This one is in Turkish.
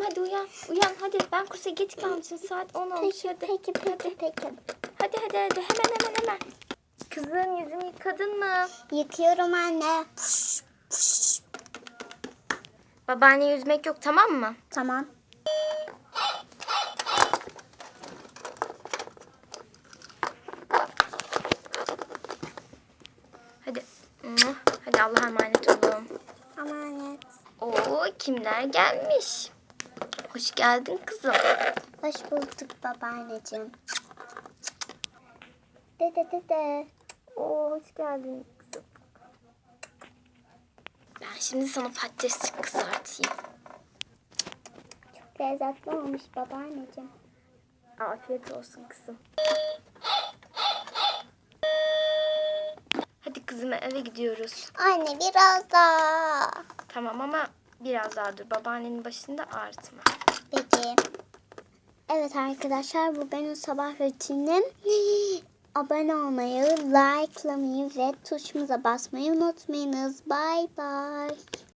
Kızım hadi uyan. Uyan hadi. Ben kursa geç kalmışım. Saat 10 olmuş. Peki, hadi. peki, peki, peki. Hadi hadi hadi. Hemen hemen hemen. Kızım yüzünü yıkadın mı? Yıkıyorum anne. Babaanne yüzmek yok tamam mı? Tamam. Hadi. Hadi Allah'a emanet olun. Emanet. Oo kimler gelmiş? Hoş geldin kızım. Hoş bulduk babaanneciğim. Dede dede. Oo hoş geldin kızım. Ben şimdi sana patates kızartayım. Çok lezzetli olmuş babaanneciğim. Afiyet olsun kızım. Hadi kızım eve gidiyoruz. Anne biraz daha. Tamam ama biraz daha dur. Babaannenin başında ağrıtma. Peki. Evet arkadaşlar bu benim sabah rutinim. Abone olmayı, likelamayı ve tuşumuza basmayı unutmayınız. Bye bye.